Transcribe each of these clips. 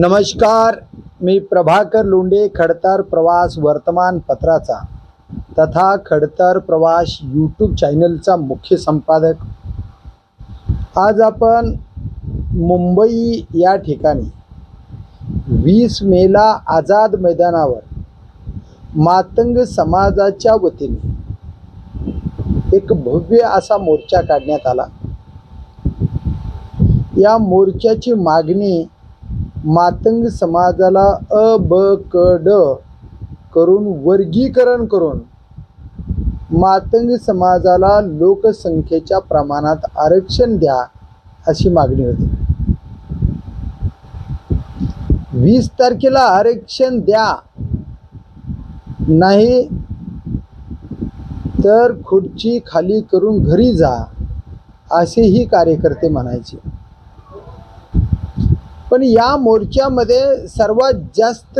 नमस्कार मी प्रभाकर लोंडे खडतर प्रवास वर्तमानपत्राचा तथा खडतर प्रवास यूट्यूब चॅनलचा मुख्य संपादक. आज आपण मुंबई या ठिकाणी वीस मेला आझाद मैदानावर मातंग समाजाच्या वतीने एक भव्य असा मोर्चा काढण्यात आला. या मोर्चाची मागणी मातंग समाजाला अ ब क ड करून वर्गीकरण करून मातंग समाजाला लोकसंख्येच्या प्रमाणात आरक्षण द्या अशी मागणी होती. वीस तारखेला आरक्षण द्या. नाही तर खुर्ची खाली करून घरी जा असेही कार्यकर्ते म्हणायचे. पण या मोर्चामध्ये सर्वात जास्त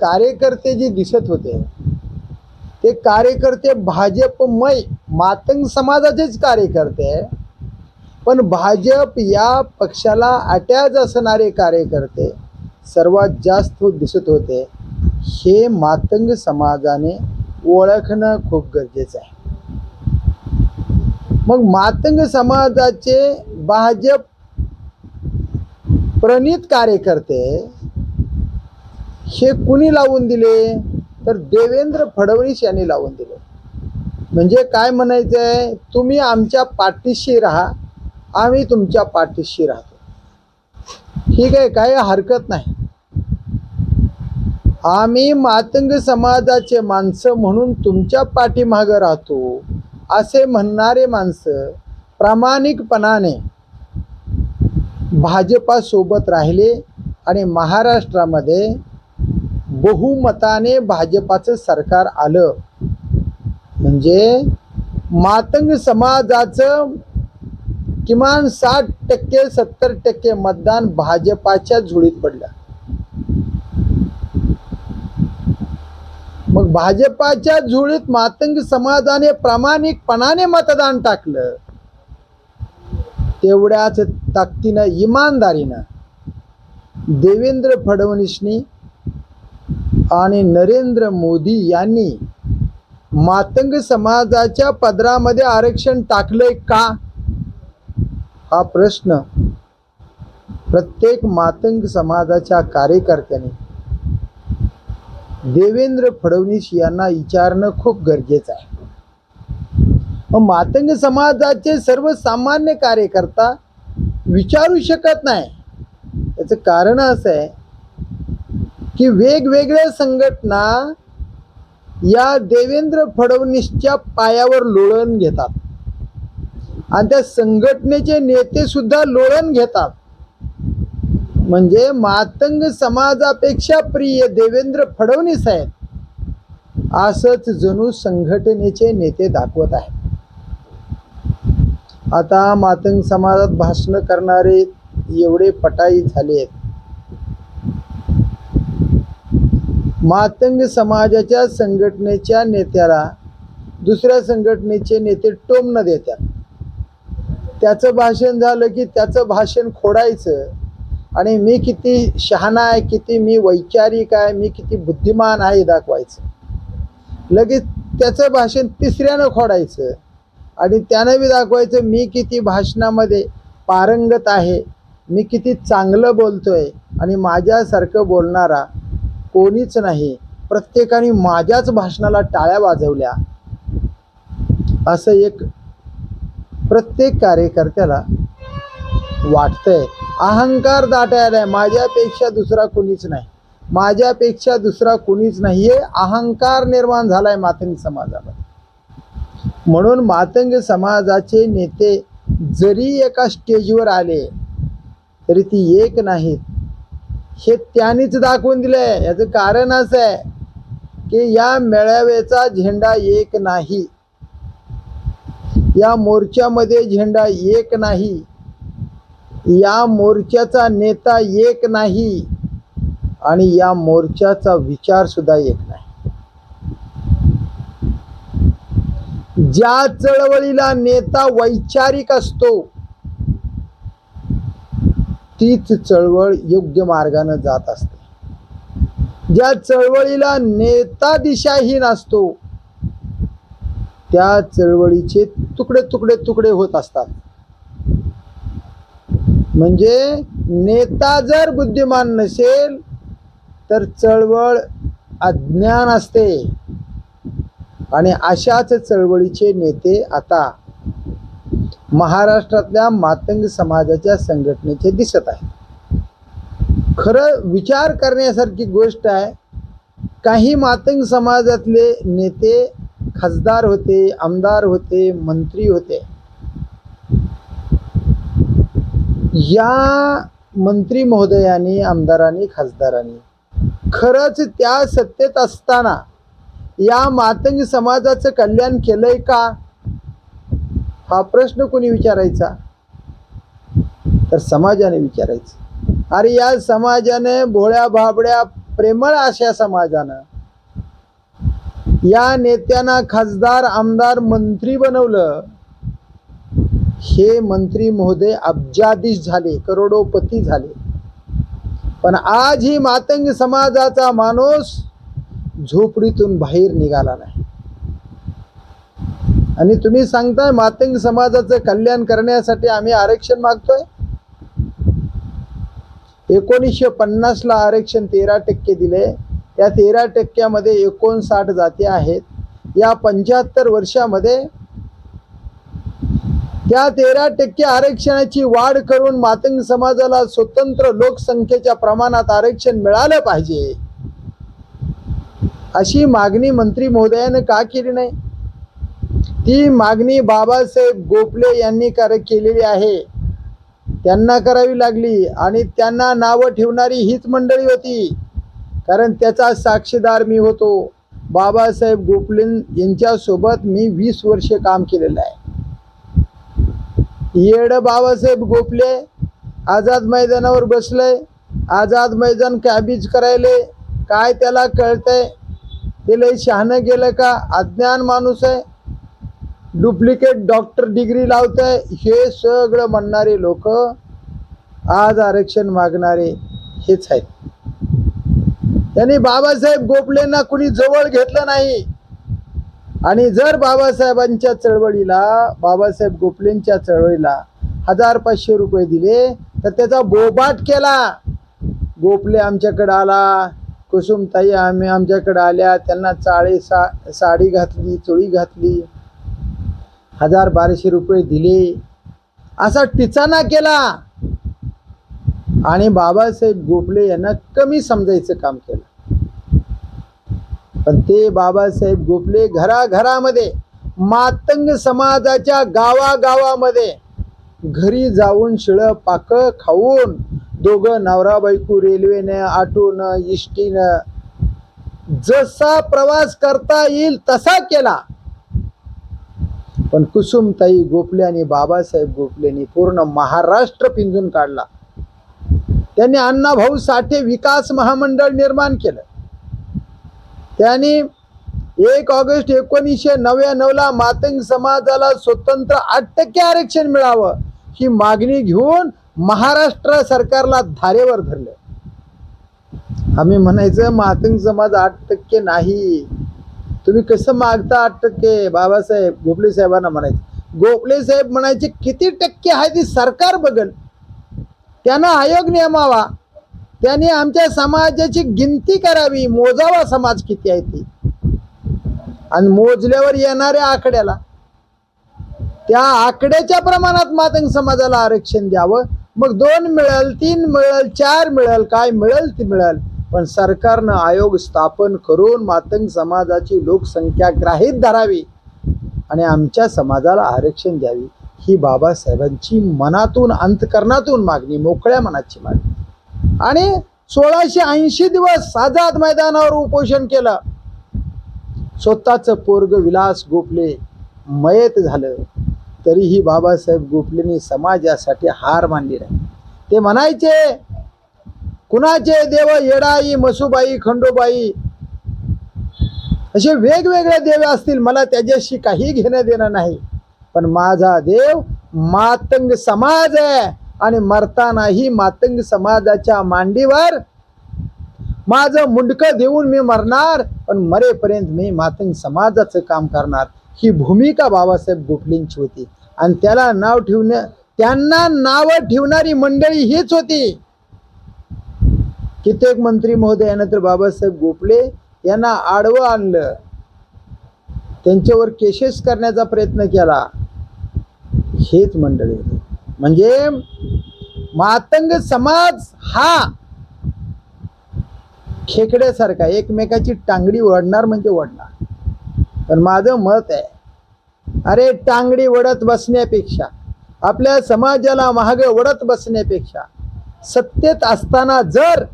कार्यकर्ते जे दिसत होते ते कार्यकर्ते भाजपमय मातंग समाजाचेच कार्यकर्ते. पण भाजप या पक्षाला अटॅच असणारे कार्यकर्ते सर्वात जास्त दिसत होते हे मातंग समाजाने ओळखणं खूप गरजेचं आहे. मग मातंग समाजाचे भाजप प्रणित कार्यकर्ते हे कुणी लावून दिले? तर देवेंद्र फडणवीस यांनी लावून दिले. म्हणजे काय म्हणायचं आहे तुम्ही आमच्या पाठीशी राहा आम्ही तुमच्या पाठीशी राहतो. ठीक आहे काय हरकत नाही. आम्ही मातंग समाजाचे माणसं म्हणून तुमच्या पाठीमागं राहतो असे म्हणणारे माणसं प्रामाणिकपणाने भाजपासोबत राहिले आणि महाराष्ट्रामध्ये बहुमताने भाजपाचं सरकार आलं. म्हणजे मातंग समाजाचं किमान साठ टक्के सत्तर टक्के मतदान भाजपाच्या झुळीत पडलं. मग भाजपाच्या झुळीत मातंग समाजाने प्रामाणिकपणाने मतदान टाकलं. तेवढ्याच ताकदीनं इमानदारीनं देवेंद्र फडणवीसनी आणि नरेंद्र मोदी यांनी मातंग समाजाच्या पदरामध्ये आरक्षण टाकलंय का? हा प्रश्न प्रत्येक मातंग समाजाच्या कार्यकर्त्याने देवेंद्र फडणवीस यांना विचारणं खूप गरजेचं आहे. मातंग समाजाचे सर्वसामान्य कार्यकर्ता विचारू शकत नाही. त्याचं कारण असं आहे की वेगवेगळ्या संघटना या देवेंद्र फडणवीसच्या पायावर लोळण घेतात. आणि त्या संघटनेचे नेते सुद्धा लोळण घेतात. म्हणजे मातंग समाजापेक्षा प्रिय देवेंद्र फडणवीस आहेत असंच जणू संघटनेचे नेते दाखवत आहेत. आता मातंग समाजात भाषण करणारे एवढे पटाई झाले आहेत. मातंग समाजाच्या संघटनेच्या नेत्याला दुसऱ्या संघटनेचे नेते टोमणं देतात त्याचं भाषण झालं की त्याचं भाषण खोडायचं. आणि मी किती शहाणा आहे किती मी वैचारिक आहे मी किती बुद्धिमान आहे दाखवायचं. लगेच त्याचं भाषण तिसऱ्यानं खोडायचं. आणि त्यानं बी दाखवायचं मी किती भाषणामध्ये पारंगत आहे मी किती चांगलं बोलतोय आणि माझ्यासारखं बोलणारा कोणीच नाही. प्रत्येकाने माझ्याच भाषणाला टाळ्या वाजवल्या. असं एक प्रत्येक कार्यकर्त्याला वाटतंय. अहंकार दाटायला माझ्यापेक्षा दुसरा कुणीच नाही. माझ्यापेक्षा दुसरा कुणीच नाही हे अहंकार निर्माण झालाय मातंग समाजामध्ये. म्हणून मातंग समाजाचे नेते जरी एका स्टेजवर आले तरी ती एक नाहीत. हे त्यांनीच दाखवून दिलंय. याचं कारण असं आहे की या मेळाव्याचा झेंडा एक नाही. या मोर्चामध्ये झेंडा एक नाही. या मोर्चाचा नेता एक नाही. आणि या मोर्चाचा विचारसुद्धा एक नाही. ज्या चळवळीला नेता वैचारिक असतो तीच चळवळ योग्य मार्गाने जात असते. ज्या चळवळीला नेता दिशाहीन असतो त्या चळवळीचे तुकडे तुकडे तुकडे होत असतात. म्हणजे नेता जर बुद्धिमान नसेल तर चळवळ अज्ञान असते. आणि अशाच चळवळीचे नेते आता महाराष्ट्रातल्या मातंग समाजाच्या संघटनेचे दिसत आहे खरं विचार करण्यासारखी गोष्ट आहे. काही मातंग समाजातले नेते खासदार होते आमदार होते मंत्री होते. या मंत्री महोदयांनी आमदारांनी खासदारांनी खरंच त्या सत्तेत असताना या मातंग समाजाचं कल्याण केलंय का? हा प्रश्न कोणी विचारायचा? तर समाजाने विचारायचं. अरे या समाजाने भोळ्या भाबड्या प्रेमळ अशा समाजानं या नेत्यांना खासदार आमदार मंत्री बनवलं. हे मंत्री महोदय अब्जाधीश झाले करोडोपती झाले. पण आज ही मातंग समाजाचा माणूस झोपडीतून बाहेर निघाला नाही. आणि तुम्ही सांगताय मातंग समाजाचं कल्याण करण्यासाठी आम्ही आरक्षण मागतोय? एकोणीसशे पन्नासला आरक्षण तेरा टक्के दिले. या तेरा टक्क्यामध्ये एकोणसाठ जाती आहेत. या पंच्याहत्तर वर्षामध्ये त्या तेरा टक्के आरक्षणाची वाढ करून मातंग समाजाला स्वतंत्र लोकसंख्येच्या प्रमाणात आरक्षण मिळालं पाहिजे. अशी मागणी मंत्री महोदयानं का केली नाही? ती मागणी बाबासाहेब गोपले यांनी कर केलेली आहे. त्यांना करावी लागली आणि त्यांना नावं ठेवणारी हीच मंडळी होती. कारण त्याचा साक्षीदार मी होतो. बाबासाहेब गोपले यांच्यासोबत मी वीस वर्षे काम केलेलं आहे. येड बाबासाहेब गोपले आझाद मैदानावर बसलंय आझाद मैदान कॅबीज करायले? काय त्याला कळतंय? ते लय शहाणं गेलं का? अज्ञान माणूस आहे. डुप्लिकेट डॉक्टर डिग्री लावत आहे हे सगळं म्हणणारे लोक आज आरक्षण मागणारे हेच आहेत. त्यांनी बाबासाहेब गोपलेंना कुणी जवळ घेतलं नाही. आणि जर बाबासाहेबांच्या चळवळीला बाबासाहेब गोपलेंच्या चळवळीला हजार पाचशे रुपये दिले तर त्याचा बोबाट केला. गोपले आमच्याकडे आला. कुसुमताई आम्ही आमच्याकडे आल्या त्यांना चाळे सा साडी घातली चोळी घातली हजार बाराशे रुपये दिले. असा टिचाणा केला. आणि बाबासाहेब गोपले यांना कमी समजायचं काम केलं. पण ते बाबासाहेब गोपले घराघरामध्ये मातंग समाजाच्या गावागावामध्ये घरी जाऊन शिळं पाक खाऊन दोघं नवरा बायको रेल्वेनं ऑटोनं इष्टीनं. जसा प्रवास करता येईल तसा केला. पण कुसुमताई गोपले आणि बाबासाहेब गोपलेनी पूर्ण महाराष्ट्र पिंजून काढला. त्यांनी अण्णाभाऊ साठे विकास महामंडळ निर्माण केलं. त्यांनी एक ऑगस्ट एकोणीसशे नव्याण्णवला मातंग समाजाला स्वतंत्र आठ टक्के आरक्षण मिळावं ही मागणी घेऊन महाराष्ट्र सरकारला धारेवर धरलं. आम्ही म्हणायचं मातंग समाज आठ टक्के नाही. तुम्ही कसं मागता आठ टक्के? बाबासाहेब गोपले साहेबांना म्हणायचे. गोपले साहेब म्हणायचे किती टक्के आहे ती सरकार बघल? त्यांना आयोग नियमावा. त्याने आमच्या समाजाची गिनती करावी. मोजावा समाज किती आहे ती? आणि मोजल्यावर येणाऱ्या आकड्याला. त्या आकड्याच्या प्रमाणात मातंग समाजाला आरक्षण द्यावं. मग दोन मिळेल तीन मिळेल चार मिळेल काय मिळेल ती मिळेल. पण सरकारनं आयोग स्थापन करून मातंग समाजाची लोकसंख्या ग्राहीत धरावी आणि आमच्या समाजाला आरक्षण द्यावी ही बाबासाहेबांची मनातून अंतकरणातून मागणी मोकळ्या मनाची मागणी. आणि सोळाशे ऐंशी दिवस आझाद मैदानावर उपोषण केलं. स्वतःचं पोरग विलास गोपले मयत झालं. तरीही बाबासाहेब गोखलेंनी समाजासाठी हार मानली नाही. ते म्हणायचे कुणाचे देव येडाई मसुबाई खंडोबाई? असे वेगवेगळे देव असतील मला त्याच्याशी काही घेणं देणं नाही. पण माझा देव मातंग समाज आहे आणि मरतानाही मातंग समाजाच्या मांडीवर माझं मुंडकं देऊन मी मरणार पण मरेपर्यंत मी मातंग समाजाचं काम करणार. ही भूमिका बाबासाहेब गोखलेंची होती. आणि त्याला नाव ठेवण्या त्यांना नावं ठेवणारी मंडळी हीच होती. कित्येक मंत्री महोदयानं तर बाबासाहेब गोखले यांना आडवं आणलं. त्यांच्यावर केसेस करण्याचा प्रयत्न केला. हेच मंडळी होते. म्हणजे मातंग समाज हा खेकड्यासारखा एकमेकाची टांगडी ओढणार म्हणजे वडणार पण माझं मत आहे अरे टांगडी वडत बसण्यापेक्षा आपल्या समाजाला महाग वडत बसण्यापेक्षा सत्तेत असताना जर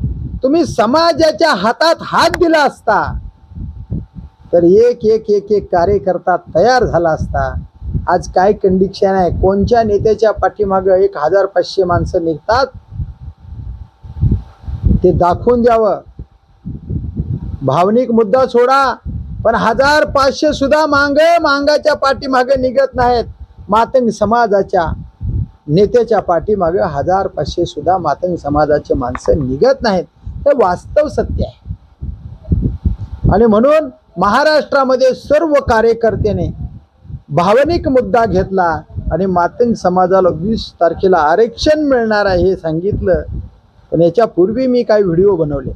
तुम्ही समाजाच्या हातात हात दिला असता तर एक एक एक एक कार्यकर्ता तयार झाला असता आज काय कंडिशन आहे? कोणत्या नेत्याच्या पाठीमागं एक हजार पाचशे माणसं निघतात? ते दाखवून द्यावं. भावनिक मुद्दा सोडा. पण हजार पाचशे सुद्धा मांग मांगाच्या पाठीमागे निघत नाहीत. मातंग समाजाच्या नेत्याच्या पाठीमागे हजार पाचशे सुद्धा मातंग समाजाचे माणसं निघत नाहीत. हे वास्तव सत्य आहे. आणि म्हणून महाराष्ट्रामध्ये सर्व कार्यकर्त्याने भावनिक मुद्दा घेतला आणि मातंग समाजाला वीस तारखेला आरक्षण मिळणार आहे हे सांगितलं. पण याच्यापूर्वी मी काही व्हिडिओ बनवले.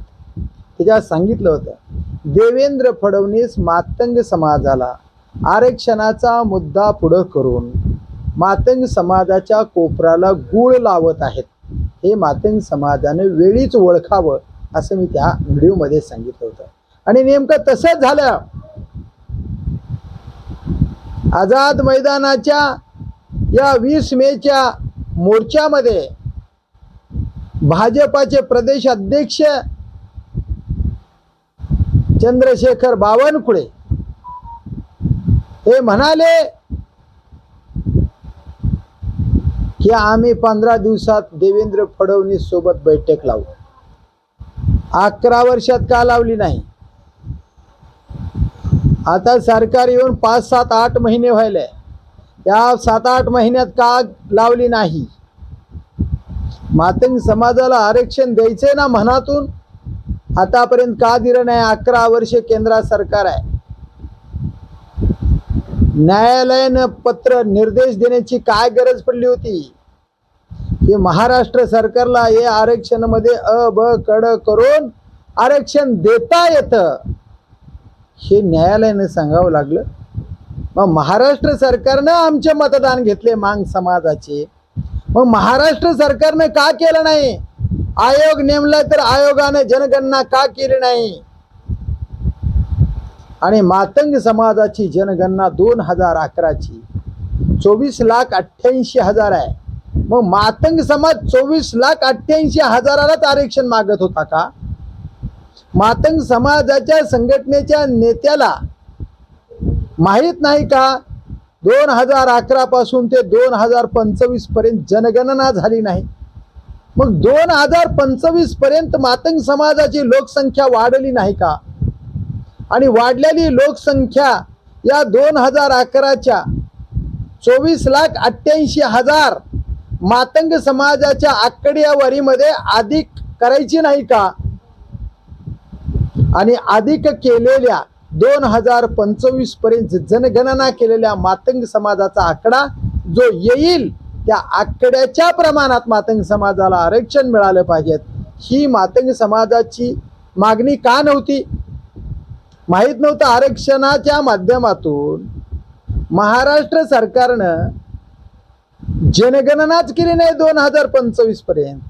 त्याच्यात सांगितलं होतं देवेंद्र फडणवीस मातंग समाजाला आरक्षणाचा मुद्दा पुढं करून मातंग समाजाच्या कोपराला गूळ लावत आहेत. हे मातंग समाजाने वेळीच ओळखावं असं मी त्या व्हिडिओमध्ये सांगितलं होतं. आणि नेमकं तसंच झालं. आझाद मैदानाच्या या वीस मेच्या मोर्चामध्ये भाजपाचे प्रदेश अध्यक्ष चंद्रशेखर बावनकुळे. हे म्हणाले की आम्ही पंधरा दिवसात देवेंद्र फडणवीस सोबत बैठक लावू. अकरा वर्षात का लावली नाही? आता सरकार येऊन पाच सात आठ महिने व्हायले. या सात आठ महिन्यात का लावली नाही? मातंग समाजाला आरक्षण द्यायचे ना मनातून? आतापर्यंत का दिलं नाही? अकरा वर्ष केंद्रात सरकार आहे. न्यायालयानं पत्र निर्देश देण्याची काय गरज पडली होती? की महाराष्ट्र सरकारला हे आरक्षणामध्ये अ ब कड करून आरक्षण देता येतं. हे न्यायालयानं सांगावं लागलं. मग महाराष्ट्र सरकारनं आमचे मतदान घेतले मांग समाजाचे. मग महाराष्ट्र सरकारनं का केलं नाही? आयोग नेमला तर आयोगाने जनगणना का केली नाही? आणि मातंग समाजाची जनगणना दोन हजार अकराची. चोवीस लाख अठ्ठ्याऐंशी हजार आहे. मग मातंग समाज चोवीस लाख अठ्ठ्याऐंशी हजारालाच आरक्षण मागत होता का? मातंग समाजाच्या संघटनेच्या नेत्याला माहीत नाही का? दोन हजार अकरा पासून ते दोन हजार पंचवीसपर्यंत जनगणना झाली नाही. मग दोन हजार पंचवीसपर्यंत मातंग समाजाची लोकसंख्या वाढली नाही का? आणि वाढलेली लोकसंख्या या दोन हजार अकराच्या चोवीस लाख अठ्ठ्याऐंशी हजार मातंग समाजाच्या आकडेवारीमध्ये अधिक करायची नाही का? आणि अधिक केलेल्या दोन हजार पंचवीसपर्यंत जनगणना केलेल्या मातंग समाजाचा आकडा जो येईल त्या आकड्याच्या प्रमाणात मातंग समाजाला आरक्षण मिळालं पाहिजेत ही मातंग समाजाची मागणी का नव्हती? माहीत नव्हतं आरक्षणाच्या माध्यमातून महाराष्ट्र सरकारनं जनगणनाच केली नाही दोन हजार पंचवीसपर्यंत.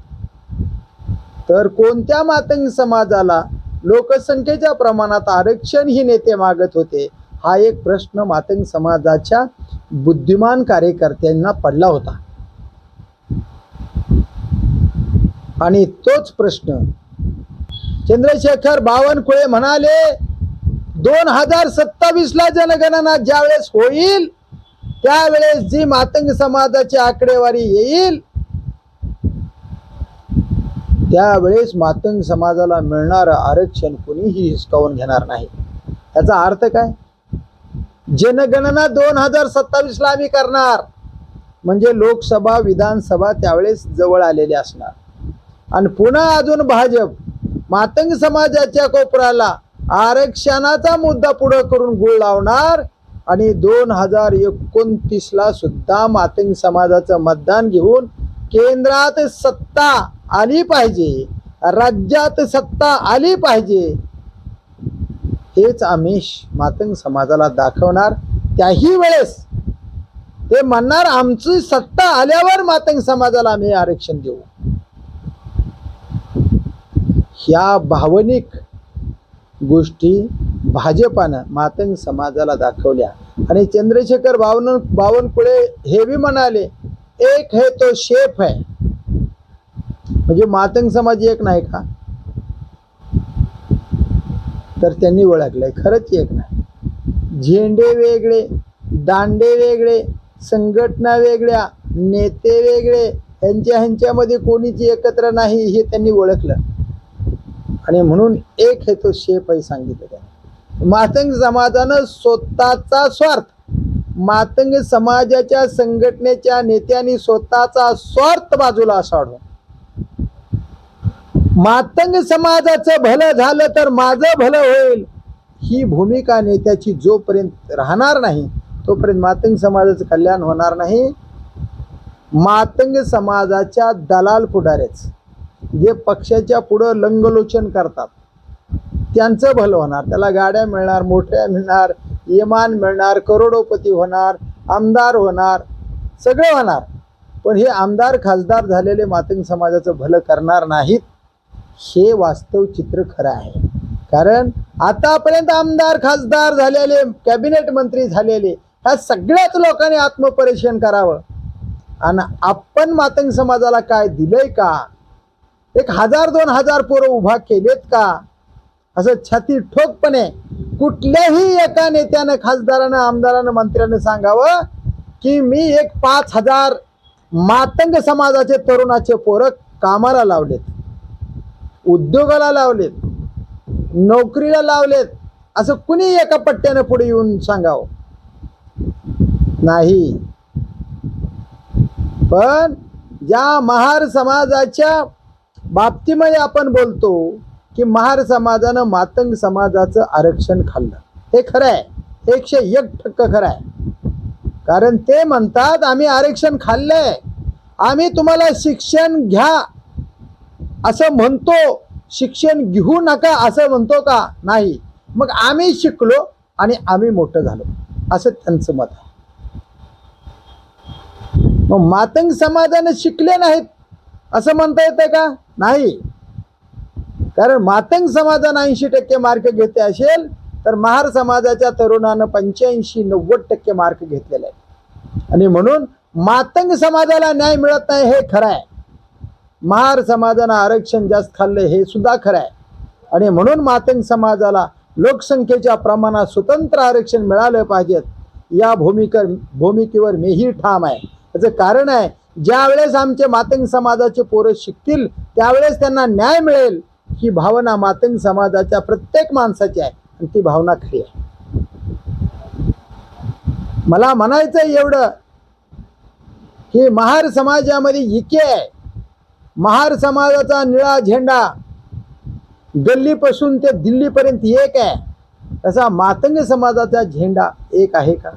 तर कोणत्या मातंग समाजाला लोकसंख्येच्या प्रमाणात आरक्षण ही नेते मागत होते? हा एक प्रश्न मातंग समाजाच्या बुद्धिमान कार्यकर्त्यांना पडला होता. आणि तोच प्रश्न चंद्रशेखर बावनकुळे म्हणाले दोन हजार सत्तावीस ला जनगणना ज्यावेळेस होईल त्यावेळेस जी मातंग समाजाची आकडेवारी येईल त्यावेळेस मातंग समाजाला मिळणारं आरक्षण कुणीही हिसकावून घेणार नाही. याचा अर्थ काय? जनगणना दोन हजार सत्तावीस ला आम्ही करणार. म्हणजे लोकसभा विधानसभा त्यावेळेस जवळ आलेले असणार. आणि पुन्हा अजून भाजप मातंग समाजाच्या कोपराला आरक्षणाचा मुद्दा पुढे करून गुळ लावणार आणि दोन हजार एकोणतीस ला सुद्धा मातंग समाजाचं मतदान घेऊन केंद्रात सत्ता आली पाहिजे राज्यात सत्ता आली पाहिजे हेच आमिष मातंग समाजाला दाखवणार. त्याही वेळेस ते म्हणणार आमची सत्ता आल्यावर मातंग समाजाला आम्ही आरक्षण देऊ. ह्या भावनिक गोष्टी भाजपानं मातंग समाजाला दाखवल्या. आणि चंद्रशेखर बावन बावनकुळे हे बी म्हणाले एक है तो शेफ है. म्हणजे मातंग समाज एक नाही का? तर त्यांनी ओळखलंय. खरंच एक नाही झेंडे वेगळे दांडे वेगळे संघटना वेगळ्या नेते वेगळे ह्यांच्या ह्यांच्यामध्ये कोणीच एकत्र नाही हे त्यांनी ओळखलं. आणि म्हणून एक हे तो शेप आहे सांगितलं त्याने. मातंग समाजानं स्वतःचा स्वार्थ मातंग समाजाच्या संघटनेच्या नेत्यांनी स्वतःचा स्वार्थ बाजूला साडून मातंग समाजाचं भलं झालं तर माझं भलं होईल. ही भूमिका नेत्याची जोपर्यंत राहणार नाही तोपर्यंत मातंग समाजाचं कल्याण होणार नाही. मातंग समाजाच्या दलाल पुढारेच जे पक्षाच्या पुढं लंगलोचन करतात त्यांचं भलं होणार. त्याला गाड्या मिळणार मोठ्या मिळणार इमान मिळणार करोडोपती होणार आमदार होणार सगळं होणार. पण हे आमदार खासदार झालेले मातंग समाजाचं भलं करणार नाहीत. हे वास्तव चित्र खरं आहे. कारण आतापर्यंत आमदार खासदार झालेले कॅबिनेट मंत्री झालेले ह्या सगळ्याच लोकांनी आत्मपरीक्षण करावं. आणि आपण मातंग समाजाला काय दिलंय का? एक हजार दोन हजार पोरं उभा केलेत का? असं छाती ठोकपणे कुठल्याही एका नेत्यानं खासदारानं आमदारानं मंत्र्यानं सांगावं की मी एक पाच हजार मातंग समाजाचे तरुणाचे पोरं कामाला लावलेत. उद्योगाला लावलेत नोकरीला लावलेत असं कुणी एका पट्ट्यानं पुढे येऊन सांगावं? नाही. पण ज्या महार समाजाच्या बाबतीमध्ये आपण बोलतो की महार समाजानं मातंग समाजाचं आरक्षण खाल्लं. हे खरं आहे एकशे एक टक्क खरं आहे कारण ते म्हणतात आम्ही आरक्षण खाल्लंय. आम्ही तुम्हाला शिक्षण घ्या. असं म्हणतो शिक्षण घेऊ नका असं म्हणतो का? नाही. मग आम्ही शिकलो आणि आम्ही मोठं झालो. असं त्यांचं मत आहे. मग मातंग समाजाने शिकले नाहीत. असं म्हणता येतं का? नाही. कारण मातंग समाजानं ऐंशी टक्के मार्क घेते असेल तर महार समाजाच्या तरुणानं पंच्याऐंशी नव्वद टक्के मार्क घेतलेले आहेत. आणि म्हणून मातंग समाजाला न्याय मिळत नाही हे खरं आहे. महार समाजानं आरक्षण जास्त खाल्लं हे सुद्धा खरं आहे. आणि म्हणून मातंग समाजाला लोकसंख्येच्या प्रमाणात स्वतंत्र आरक्षण मिळालं पाहिजेत या भूमिकर भूमिकेवर मीही ठाम आहे. याचं कारण आहे ज्या वेळेस आमचे मातंग समाजाचे पोरं शिकतील त्यावेळेस त्यांना न्याय मिळेल ही भावना मातंग समाजाच्या प्रत्येक माणसाची आहे आणि ती भावना खरी आहे. मला म्हणायचं एवढं की महार समाजामध्ये इके आहे. महार समाजाचा निळा झेंडा गल्लीपासून ते दिल्लीपर्यंत एक आहे. तसा मातंग समाजाचा झेंडा एक आहे का?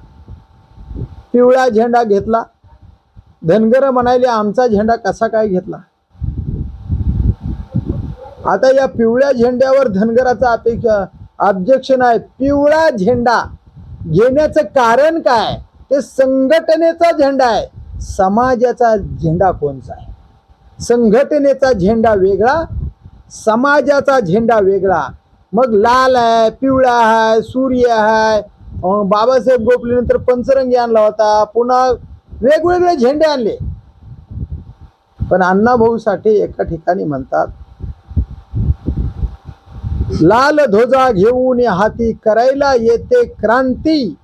पिवळा झेंडा घेतला. धनगर म्हणाले आमचा झेंडा कसा काय घेतला? आता या पिवळ्या झेंड्यावर धनगराचा अपेक्षा ऑब्जेक्शन आहे पिवळा झेंडा घेण्याचं कारण काय? ते संघटनेचा झेंडा आहे. समाजाचा झेंडा कोणचा आहे? संघटनेचा झेंडा वेगळा समाजाचा झेंडा वेगळा. मग लाल आहे पिवळा आहे सूर्य आहे. बाबासाहेब गोपलेनंतर पंचरंगी आणला होता. पुन्हा वेगवेगळे झेंडे आणले. पण अण्णाभाऊ साठे एका ठिकाणी म्हणतात लाल ध्वजा घेऊन हाती करायला येते क्रांती.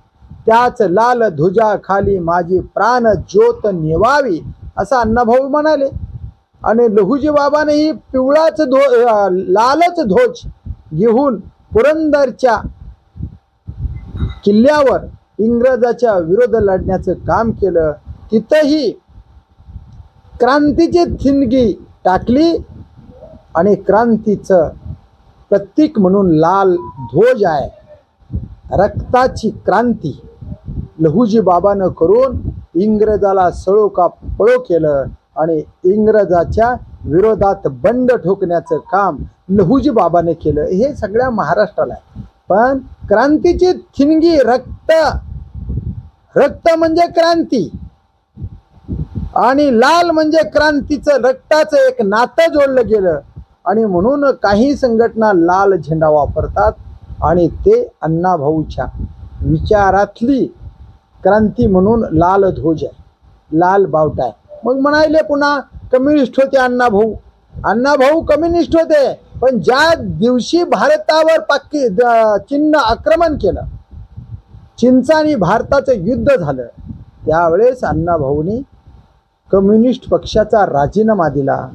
त्याच लाल ध्वजा खाली माझी प्राण ज्योत निवावी असं अण्णाभाऊ म्हणाले. आणि लहुजी बाबानेही पिवळाच धो लालच ध्वज घेऊन पुरंदरच्या किल्ल्यावर इंग्रजाच्या विरोध लढण्याचं काम केलं. तिथंही क्रांतीची थिंदगी टाकली आणि क्रांतीचं प्रतीक म्हणून लाल ध्वज आहे. रक्ताची क्रांती लहुजी बाबानं करून इंग्रजाला सळो का पळो केलं. आणि इंग्रजाच्या विरोधात बंड ठोकण्याचं काम लहुजी बाबाने केलं. हे सगळ्या महाराष्ट्राला आहे. पण क्रांतीची थिणगी रक्त रक्त म्हणजे क्रांती आणि लाल म्हणजे क्रांतीचं रक्ताचं एक नातं जोडलं गेलं. आणि म्हणून काही संघटना लाल झेंडा वापरतात आणि ते अण्णाभाऊच्या विचारातली क्रांती म्हणून लाल ध्वज आहे. लाल बावटा आहे. मग म्हणाले पुन्हा कम्युनिस्ट होते अण्णाभाऊ अण्णाभाऊ कम्युनिस्ट होते पण ज्या दिवशी भारतावर पाकी चीननं आक्रमण केलं चीनचं आणि भारताचं युद्ध झालं त्यावेळेस अण्णाभाऊनी कम्युनिस्ट पक्षाचा राजीनामा दिला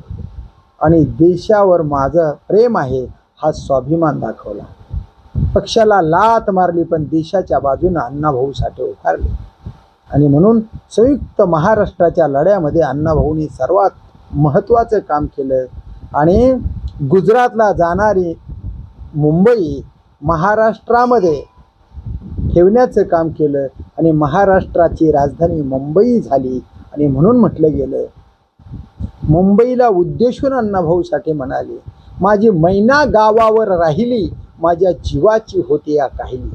आणि देशावर माझं प्रेम आहे हा स्वाभिमान दाखवला. पक्षाला लात मारली पण देशाच्या बाजूनं अण्णाभाऊ साठे उभारले. आणि म्हणून संयुक्त महाराष्ट्राच्या लढ्यामध्ये अण्णाभाऊनी सर्वात महत्त्वाचं काम केलं. आणि गुजरातला जाणारी मुंबई महाराष्ट्रामध्ये ठेवण्याचं काम केलं आणि महाराष्ट्राची राजधानी मुंबई झाली. आणि म्हणून म्हटलं गेलं मुंबईला उद्देशून अण्णाभाऊ साठे म्हणाले माझी मैना गावावर राहिली माझ्या जीवाची होती या काहिली.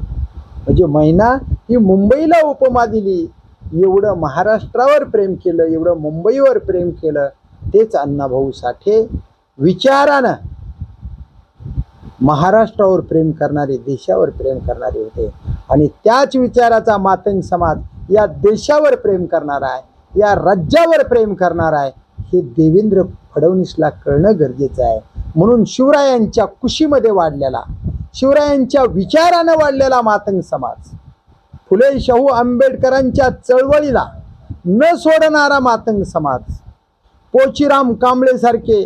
म्हणजे मैना ही मुंबईला उपमा दिली. एवढं महाराष्ट्रावर प्रेम केलं एवढं मुंबईवर प्रेम केलं तेच अण्णाभाऊ साठे विचारानं महाराष्ट्रावर प्रेम करणारे देशावर प्रेम करणारे होते. आणि त्याच विचाराचा मातंग समाज या देशावर प्रेम करणार आहे या राज्यावर प्रेम करणार आहे हे देवेंद्र फडणवीसला कळणं गरजेचं आहे. म्हणून शिवरायांच्या कुशीमध्ये वाढलेला शिवरायांच्या विचारानं वाढलेला मातंग समाज. फुले शाहू आंबेडकरांच्या चळवळीला न सोडणारा मातंग समाज. पोचीराम कांबळेसारखे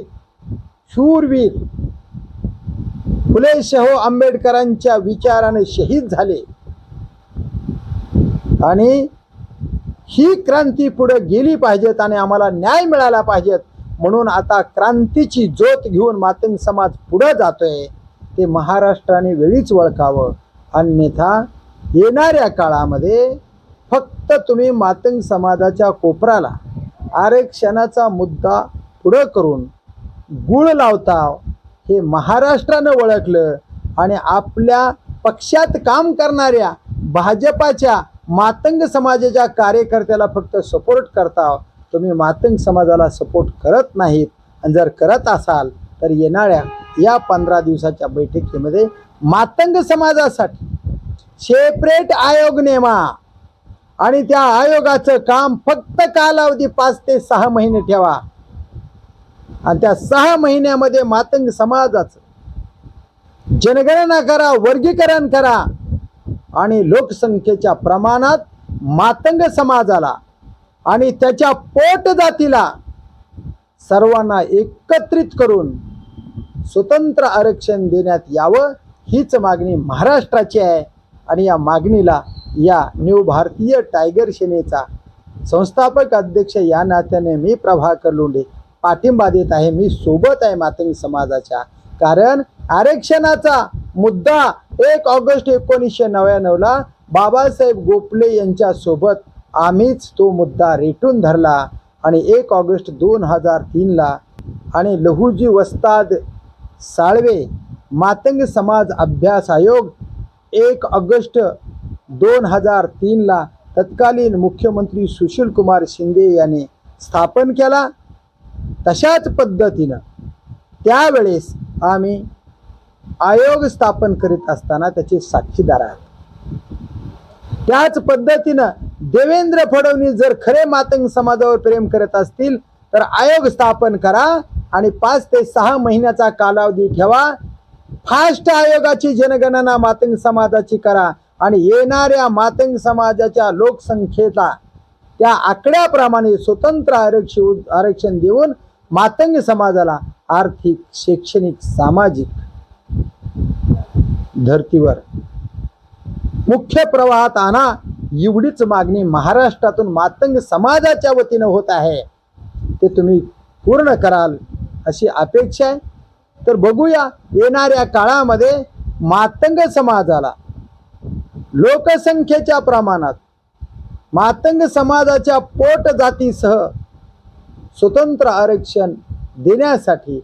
शूरवीर फुले शाहू आंबेडकरांच्या विचाराने शहीद झाले. आणि ही क्रांती पुढे गेली पाहिजेत आणि आम्हाला न्याय मिळाला पाहिजेत म्हणून आता क्रांतीची ज्योत घेऊन मातंग समाज पुढे जातोय. ते महाराष्ट्राने वेळीच वळखावं अन्यथा येणाऱ्या काळामध्ये फक्त तुम्ही मातंग समाजाच्या कोपराला आरक्षणाचा मुद्दा पुढं करून गुळ लावता हे महाराष्ट्रानं ओळखलं आणि आपल्या पक्षात काम करणाऱ्या भाजपाच्या मातंग समाजाच्या कार्यकर्त्याला फक्त सपोर्ट करता तुम्ही मातंग समाजाला सपोर्ट करत नाहीत. आणि जर करत असाल तर येणाऱ्या या पंधरा दिवसाच्या बैठकीमध्ये मातंग समाजासाठी सेपरेट आयोग नेमा. आणि त्या आयोगाचं काम फक्त कालावधी पाच ते सहा महिने ठेवा. आणि त्या सहा महिन्यामध्ये मातंग समाजाचं जनगणना करा वर्गीकरण करा. आणि लोकसंख्येच्या प्रमाणात मातंग समाजाला आणि त्याच्या पोट जातीला सर्वांना एकत्रित करून स्वतंत्र आरक्षण देण्यात यावं हीच मागणी महाराष्ट्राची आहे. आणि या मागणीला या न्यू भारतीय टायगर सेनेचा संस्थापक अध्यक्ष या नात्याने मी प्रभाकर लोंढे पाठिंबा देत आहे. मी सोबत आहे मातंग समाजाच्या. कारण आरक्षणाचा मुद्दा एक ऑगस्ट एकोणीसशे नव्याण्णवला बाबासाहेब गोपले यांच्या सोबत आम्हीच तो मुद्दा रेटून धरला आणि एक ऑगस्ट दोन हजार तीनला आणि लहुजी वस्ताद साळवे मातंग समाज अभ्यास आयोग एक ऑगस्ट दोन हजार तीनला तत्कालीन मुख्यमंत्री सुशील कुमार शिंदे यांनी स्थापन केला. तशाच पद्धतीनं त्यावेळेस आम्ही आयोग स्थापन करीत असताना त्याचे साक्षीदार आहात. त्याच पद्धतीनं देवेंद्र फडणवीस जर खरे मातंग समाजावर प्रेम करत असतील तर आयोग स्थापन करा आणि पाच ते सहा महिन्याचा कालावधी ठेवा. फास्ट आयोगाची जनगणना मातंग समाजाची करा आणि येणाऱ्या मातंग समाजाच्या लोकसंख्येचा त्या आकड्याप्रमाणे स्वतंत्र आरक्षण आरक्षण देऊन मातंग समाजाला आर्थिक शैक्षणिक सामाजिक धर्तीवर मुख्य प्रवाहात आणा. एवढीच मागणी महाराष्ट्रातून मातंग समाजाच्या वतीनं होत आहे. ते तुम्ही पूर्ण कराल अशी अपेक्षा आहे. तर बघूया येणाऱ्या काळामध्ये मातंग समाजाला लोकसंख्येच्या प्रमाणात मातंग समाजाच्या पोट जातीसह स्वतंत्र आरक्षण देण्यासाठी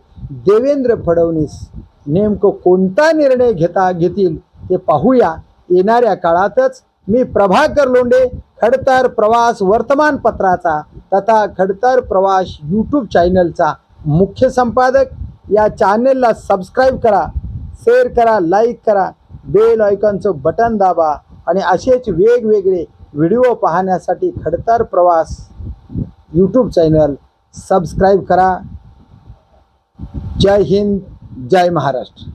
देवेंद्र फडणवीस नेमकं कोणता निर्णय घेता घेतील ते पाहूया. येणाऱ्या काळातच मी प्रभाकर लोंडे खडतर प्रवास वर्तमानपत्राचा तथा खडतर प्रवास यूट्यूब चॅनलचा मुख्य संपादक या चॅनलला सबस्क्राईब करा शेअर करा लाईक करा बेल आयकॉनचं बटन दाबा आणि असेच वेगवेगळे व्हिडिओ पाहण्यासाठी खडतर प्रवास यूट्यूब चॅनल सबस्क्राईब करा. जय हिंद जय महाराष्ट्र.